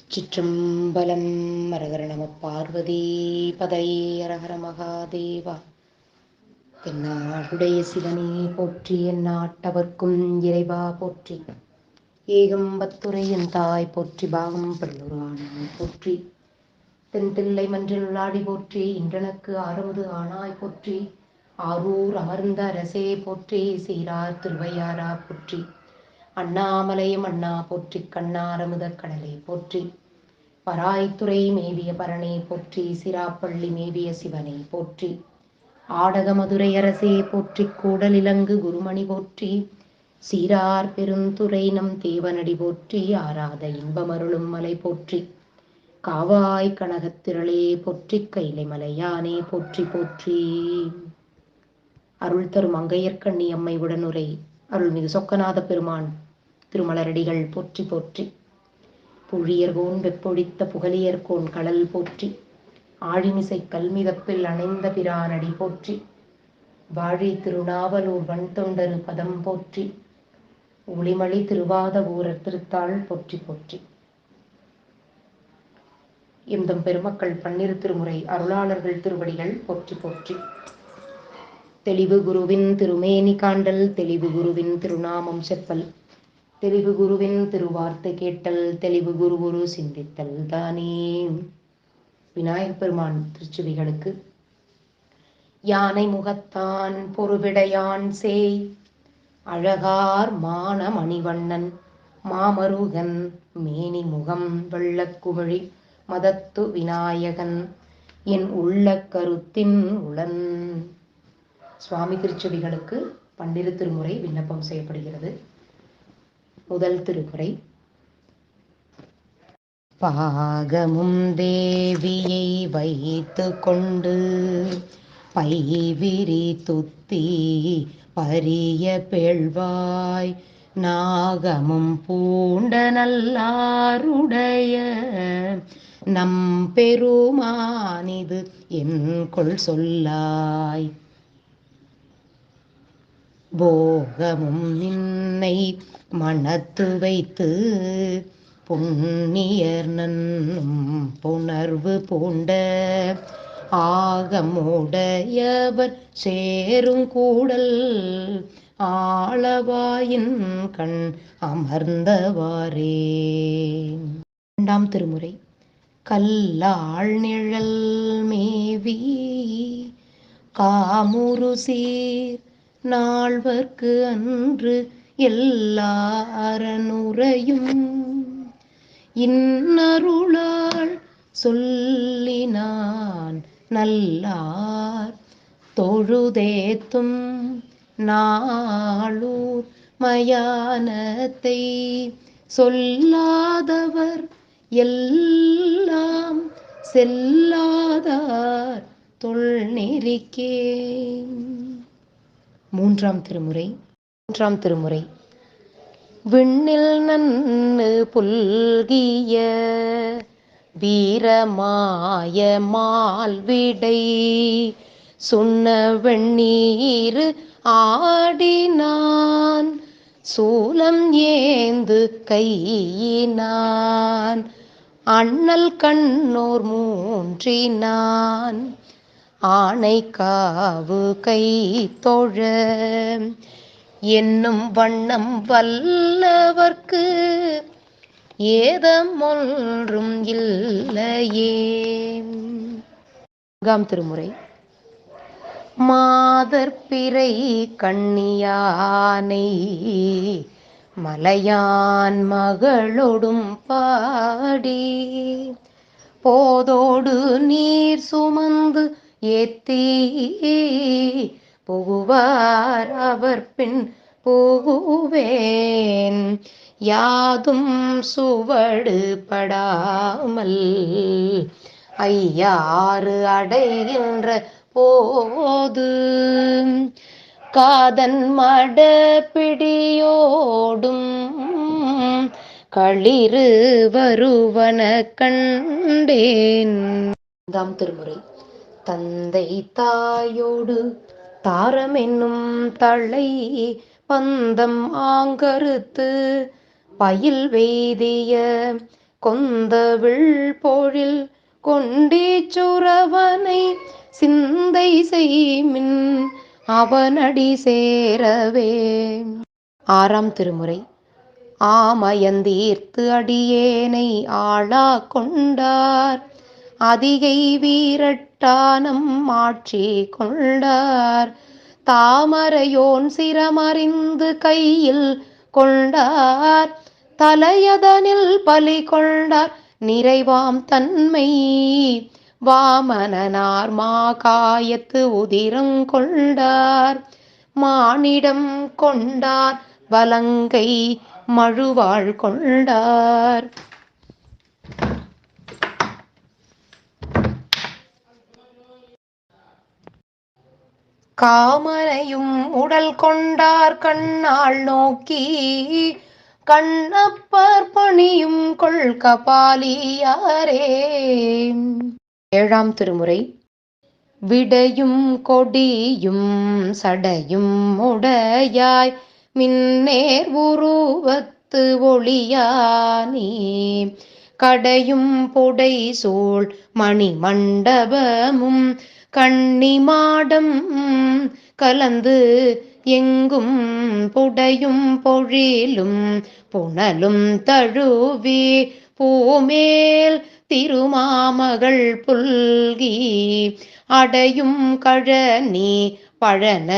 சிற்றம்பலம் மரகர நம பார்வதி பதை அரகர மகாதேவா. தென்னாடுடைய சிவனே போற்றி என் நாட்டவர்க்கும் இறைவா போற்றி. ஏகம்பத்துரை என் தாய் போற்றி பாகம் பல்லுரானாய் போற்றி. தென் தில்லை மன்றில் உள்ளாடி போற்றி இன்றனக்கு ஆறுவது ஆனாய் போற்றி. ஆரூர் அமர்ந்த அரசே போற்றி சீரார் திருவையாரா போற்றி. அண்ணாமலையும் அண்ணா போற்றி கண்ணாரமுத கடலை போற்றி. பராய்த்துறை மேவிய பரணே போற்றி சிராப்பள்ளி மேவிய சிவனை போற்றி. ஆடக மதுரை அரசே போற்றி கூடலிலங்கு குருமணி போற்றி. சீரார் பெருந்துறை நம் தேவனடி போற்றி ஆராத இன்பமருளும் மலை போற்றி. காவாய் கனகத்திரளே போற்றி கைலை மலையானே போற்றி போற்றி. அருள் தரும் அங்கையர்கண்ணி அம்மை உடனுரை. அருள்மிகு சொக்கநாத பெருமான். திருமலரடிகள் போற்றி போற்றி. புழியர்கோன் வெப்பொழித்த புகழியர்கோன் கடல் போற்றி. ஆழிமிசை கல்மிதப்பில் அணைந்த பிரானடி போற்றி. வாழி திருநாவலூர் வன் தொண்டரு பதம் போற்றி. ஒளிமளி திருவாத ஊரர் திருத்தாள் போற்றி போற்றி. எந்தம் பெருமக்கள் பன்னிரு திருமுறை அருளாளர்கள் திருவடிகள் போற்றி போற்றி. தெளிவு குருவின் திருமேனி காண்டல் தெளிவு குருவின் திருநாமம் செப்பல். தெளிவு குருவின் திருவார்த்தை கேட்டல் தெளிவு குரு குரு சிந்தித்தல் தானே. விநாயகப் பெருமான் திருச்சுவிகளுக்கு யானை முகத்தான் பொறுவிடையான் சேய் அழகார் மான மணிவண்ணன் மாமருகன் மேனி முகம் வெள்ளக்குமிழி மதத்து விநாயகன் என் உள்ள கருத்தின் உளன். சுவாமி திருச்செவிகளுக்கு பன்னிரு திருமுறை விண்ணப்பம் செய்யப்படுகிறது. முதல் திருமுறை பாகமும் தேவியை வைத்து கொண்டு பைவிரி துத்தி பரிய பெழ்வாய் நாகமும் பூண்ட நல்லாருடைய நம் பெருமானிது என் கொள் சொல்லாய். போகமும் நின்னை மனத்து வைத்து புண்ணியர் நன்னும் புணர்வு பூண்ட ஆகமுடையவர் சேரும் கூடல் ஆளவாயின் கண் அமர்ந்தவாரே. இரண்டாம் திருமுறை. கல்லாள் நிழல் மேவி காமுரு சீர் நால்வர்க்கு அன்று எல்லாரனுரையும் இன்னருளால் சொல்லினான் நல்லார். தொழுதேத்தும் நாளூர் மயானத்தை சொல்லாதவர் எல்லாம் செல்லாதார் தொல்நெறிக்கே. மூன்றாம் திருமுறை மூன்றாம் திருமுறை. விண்ணில் நன்னு புல்கிய வீரமாய மால்விடை சுண்ண வெண்ணீர் ஆடினான் சூலம் ஏந்து கையினான் அண்ணல் கண்ணோர் மூன்றினான். ஆனை காவு கை தொழ. என்னும் வண்ணம் வல்லவர்க்கு ஏதம் ஒன்றும் இல்லையே. நான்காம் திருமுறை. மாதற்பிறை கண்ணியானை மலையான் மகளொடும் பாடி. போதோடு நீர் சுமந்து ஏத்தி புகுவார் அவர் பின் புகுவேன். யாதும் சுவடு படாமல் ஐயாறு அடைகின்ற போது காதன் மட பிடியோடும் களிறு வருவன கண்டேன். தாம் திருமுறை. தந்தை தாயோடு தாரம் என்னும் தழை பந்தம் ஆங்கருத்து பயில் வேதிய கொந்தவிழ் போழில் கொண்டே சுரவனை சிந்தை செய்மின் அவனடி சேரவே. ஆறாம் திருமுறை. ஆமயந்தீர்த்து அடியேனை ஆளா கொண்டார். அதிகை வீரட்டானம் ஆட்சி கொண்டார். தாமரையோன் சிரமறிந்து கையில் கொண்டார். தலையதனில் பலி கொண்டார். நிறைவாம் தன்மை வாமனனார் மாகாயத்து உதிரம் கொண்டார். மானிடம் கொண்டார். வலங்கை மழுவாள் கொண்டார். காமரையும் உடல் கொண்டார் கண்ணால் நோக்கி கண்ணப்பர் பணியும் கொள்கபாலியாரே. ஏழாம் திருமுறை விடையும் கொடியும் சடையும் உடையாய் மின்னேர் உருவத்து ஒளியானே. கடையும் புடை சோழ் மணி மண்டபமும் கண்ணிமாடம் கலந்து எங்கும் புடையும் பொழிலும் புனலும் தழுவி பூமேல் திருமாமகள் புல்கி அடையும் கழனி பழன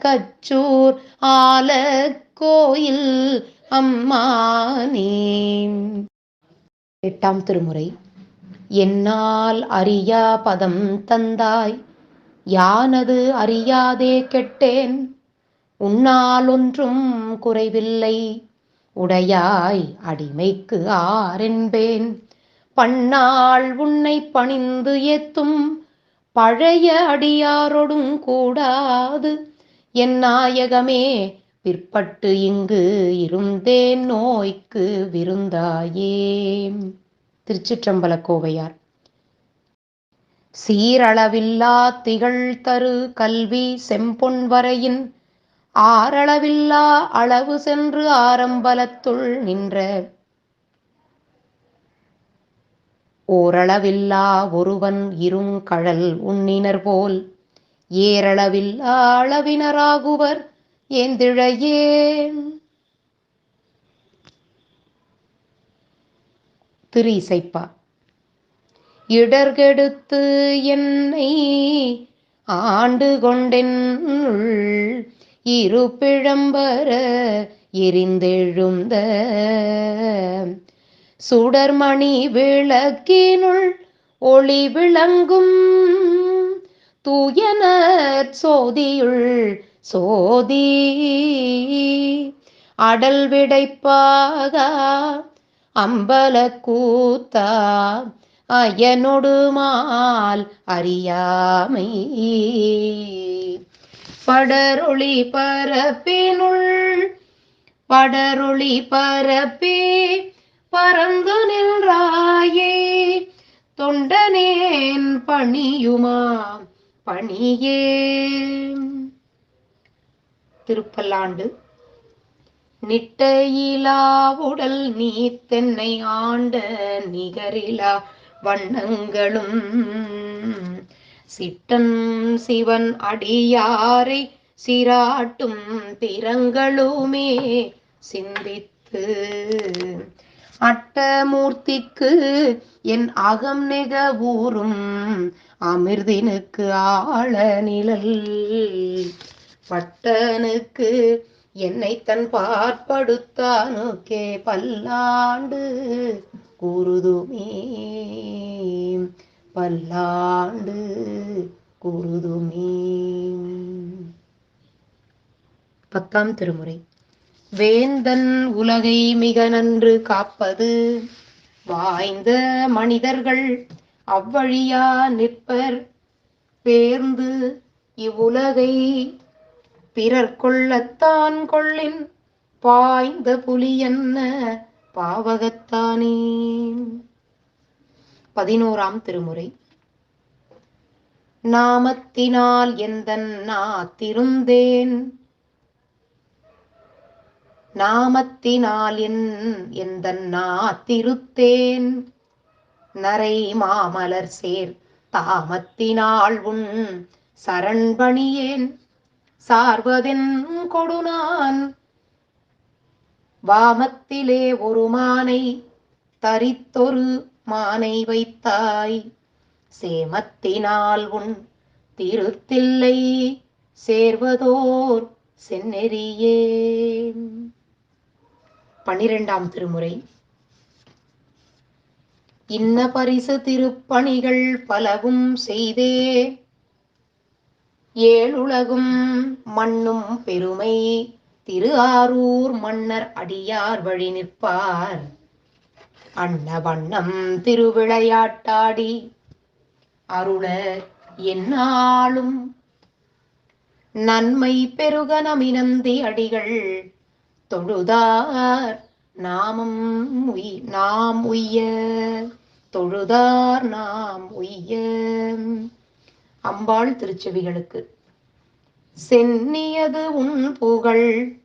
கச்சூர் ஆல கோயில் அம்மானே. எட்டாம் திருமுறை. என்னால் அறியா பதம் தந்தாய். யானது அறியாதே கெட்டேன். உன்னால் ஒன்றும் குறைவில்லை. உடையாய் அடிமைக்கு ஆரென்பேன் பன்னாள் உன்னை பணிந்து ஏத்தும் பழைய அடியாரோடும் கூடாது. என் நாயகமே பிற்பட்டு இங்கு இருந்தேன். நோய்க்கு விருந்தாயே. திருச்சிற்றம்பல கோவையார் சீரளவில்லா திகழ் தரு கல்வி செம்பொன் வரையின் ஆரளவில்லா அளவு சென்று ஆரம்பலத்துள் நின்ற ஓரளவில்லா ஒருவன் இருங்கழல் உண்ணினர் போல் ஏரளவில்லா அளவினராகுவர் ஏந்திழையே திரு இசைப்பா. இடர்கெடுத்து என்னை ஆண்டு கொண்டென் இரு பிழம்பர எரிந்தெழுந்த சுடர்மணி விளக்கினுள் ஒளி விளங்கும் தூயன சோதியுள் சோதி. அடல் விடைப்பாக அம்பல கூத்தா அயனொடுமால் அறியாமை. படரொளி பரப்பினுள் படரொளி பரப்பி பறந்து நின்றாயே. தொண்டனேன் பணியுமா பணியே. திருப்பல்லாண்டு நிட்டையிலா உடல் நீ தென்னை ஆண்ட நிகரிலா வண்ணங்களும். சிட்டன் சிவன் அடியாரை சிராட்டும் திறங்களுமே சிந்தித்து. அட்டமூர்த்திக்கு என் அகம் நெக ஊறும் அமிர்தினுக்கு ஆழ நிழல். பட்டனுக்கு என்னை தன் பாற்படுத்தானுக்கே பல்லாண்டு. கூறுதுமே பல்லாண்டு. கூறுதுமே பத்தாம் திருமுறை. வேந்தன் உலகை மிக நன்று காப்பது. வாய்ந்த மனிதர்கள் அவ்வழியா நிற்பர். பேர்ந்து இவ்வுலகை பிறர் கொள்ளத்தான் கொள்ளின் பாய்ந்த புலி என்ன? பாவகத்தானே. பதினோராம் திருமுறை. நாமத்தினால் எந்தன் நாத்திருந்தேன்? நாமத்தினால் என் எந்த நாத்திருத்தேன்? நரை மாமலர் சேர் தாமத்தினால் உன் சரண்பணியேன் சார்வதென் கொடுநான். வாமத்திலே ஒரு மானை தரித்தொரு மானை வைத்தாய். சேமத்தினால் உன் திருத்தில்லை சேர்வதோர் செந்நெறியே பனிரெண்டாம் திருமுறை. இன்ன பரிசு திருப்பணிகள் பலவும் செய்தே ஏழுலகும் மண்ணும் பெருமை. திரு ஆரூர் மன்னர் அடியார் வழி நிற்பார். அன்ன வண்ணம் திருவிளையாட்டாடி. அருள என்னாலும் நன்மை பெருக நமினந்தி அடிகள். தொழுதார் நாமம் உய் நாம் உய்ய. தொழுதார் நாம் உய்ய. அம்பாள் திருச்செவிகளுக்கு. சென்னியது உன் புகழ்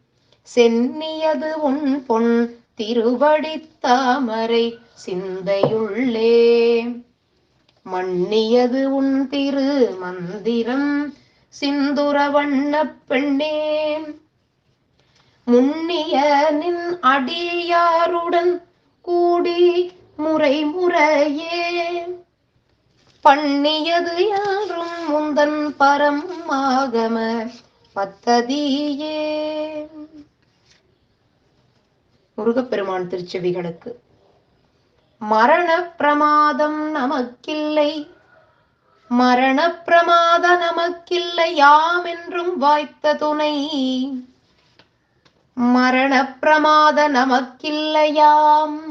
சென்னியது உன் பொன் திருவடி தாமரை சிந்தையுள்ளே. மன்னியது உன் திரு மந்திரம் சிந்துர வண்ண பெண்ணே. முன்னிய நின் அடியாருடன் கூடி முறை முறையே பண்ணியது யாரும் முந்தன் பரம் ஆகம பத்ததியே. முருகப்பெருமான் திருச்செவிகளுக்கு. மரண பிரமாதம் நமக்கில்லை. மரண பிரமாத நமக்கில்லை. யாம் என்றும் வாய்த்த துணை. மரண பிரமாத நமக்கில்லையாம்.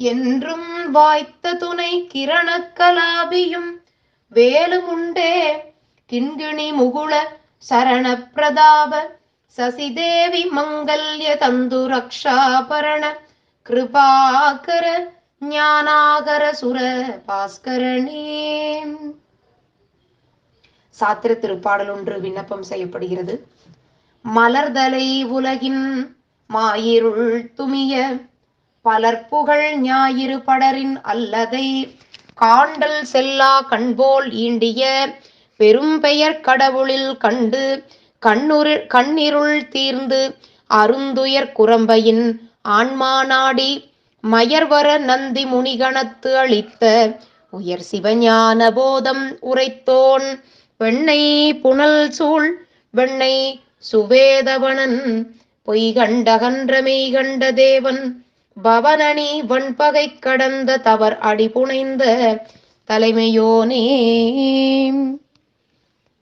என்றும் வாய்த்த துணை கிரணக்கலாபியும் வேலுமுண்டே கிண்கிணி முகுள சரண பிரதாப சசிதேவி மங்கல்ய தந்து ரக்ஷாபரண கிருபாகர ஞானாகர சுர பாஸ்கரணே. சாத்திர திருப்பாடல் ஒன்று விண்ணப்பம் செய்யப்படுகிறது. மலர்தலை உலகின் மாயிருள் துமிய பலர்புகழ் ஞாயிறு படரின் அல்லதை காண்டல் செல்லா கண்போல் ஈண்டிய பெரும் பெயர் கடவுளில் கண்டு கண்ணுரு கண்ணிருள் தீர்ந்து அருந்துயர் குரம்பையின் ஆன்மா நாடி மயர்வர நந்தி முனிகணத்து அளித்த உயர் சிவஞான போதம் உரைத்தோன் வெண்ணை புனல் சூழ் வெண்ணை சுவேதவனன் பொய்கண்டகன்ற மெய்கண்ட தேவன் பவனணி வன்பகை கடந்த தவர் அடி புனைந்த தலைமையோனே.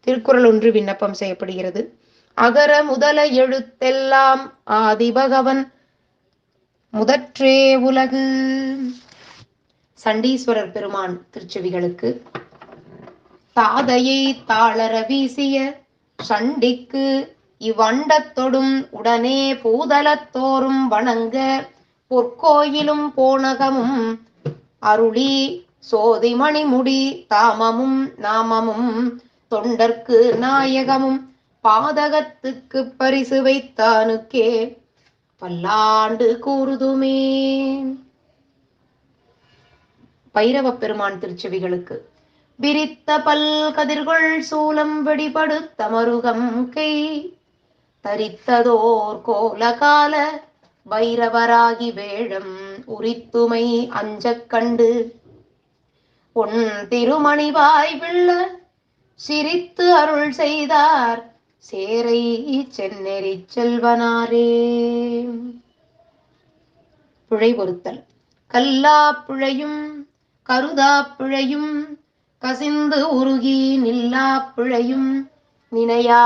திருக்குறள் ஒன்று விண்ணப்பம் செய்யப்படுகிறது. அகர முதல எழுத்தெல்லாம் ஆதிபகவன் முதற்றே உலகு. சண்டீஸ்வரர் பெருமான் திருச்செவிகளுக்கு. தாதையை தாளர வீசிய சண்டிக்கு இவ்வண்டத்தொடும் உடனே பூதலத்தோறும் வணங்க பொற்கோயிலும் போனகமும் அருளி சோதிமணி முடி தாமமும் நாமமும் தொண்டர்க்கு நாயகமும் பாதகத்துக்கு பரிசு வைத்தானுக்கே பல்லாண்டு கூறுதுமே. பைரவ பெருமான் திருச்செவிகளுக்கு. விரித்த பல் கதிர்கள் சூலம் வெடிபடுத்த மருகம் கை தரித்ததோர் கோலகால வைரவராகி வேழம் உரித்துமை அஞ்சக் கண்டு. உன் திருமணிவாய் பிள்ள சிரித்து அருள் செய்தார் சேரை சென்னெறி செல்வனாரே. பிழை பொருத்தல். கல்லா பிழையும் கருதா பிழையும் கசிந்து உருகி நில்லா பிழையும் நினையா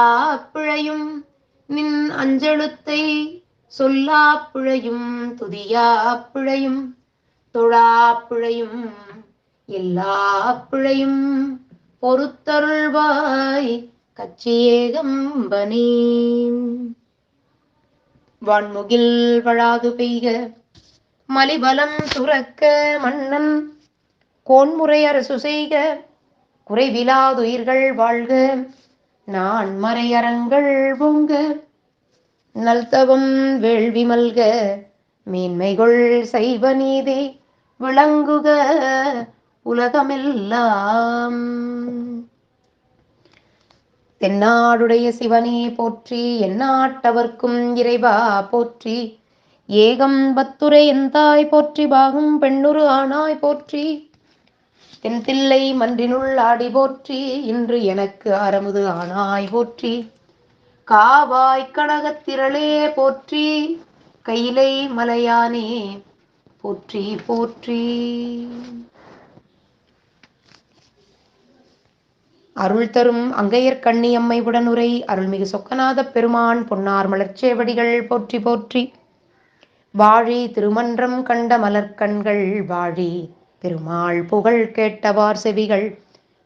பிழையும் நின் அஞ்செழுத்தை சொல்லா பிழையும் துதியா பிழையும் தொழா பிழையும் எல்லா பிழையும் பொறுத்தருள்வாய் கச்சியேகம்பனே வான்முகில் வழாது பெய்க மலிபலம் சுரக்க மன்னன். கோன்முறை அரசு செய்க குறைவிலாதுயிர்கள் வாழ்க. நான் மறையறங்கள் பொங்க நல்தவம் வேள்வி மல்க மீன்மைகள் செய்வ நீதி விளங்குக உலகமெல்லாம். தென்னாடுடைய சிவனே போற்றி எந்நாட்டவர்க்கும் இறைவா போற்றி ஏகம் பத்துரை எந்தாய் போற்றி பாகும் பெண்ணுரு ஆனாய் போற்றி. தென்தில்லை மன்றினுள் ஆடி போற்றி இன்று எனக்கு அறமுது ஆனாய் போற்றி. காவாய் கனகத்திரளே போற்றி கையிலை மலையானே போற்றி போற்றி. அருள் தரும் அங்கையர் கண்ணியம்மை உடனுரை அருள்மிகு சொக்கநாத பெருமான் பொன்னார் மலர்ச்சேவடிகள் போற்றி போற்றி. வாழி திருமன்றம் கண்ட மலர்கண்கள் வாழி பெருமாள் புகழ் கேட்டவார் செவிகள்.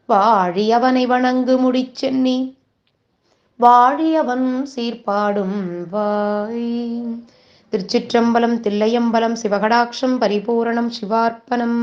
வாழி அவனை வணங்கு முடிச்சென்னி வாழியவன் சீர்பாடும் வாய். திருச்சிற்றம்பலம் தில்லையம்பலம் சிவகடாட்சம் பரிபூரணம் சிவார்ப்பணம்.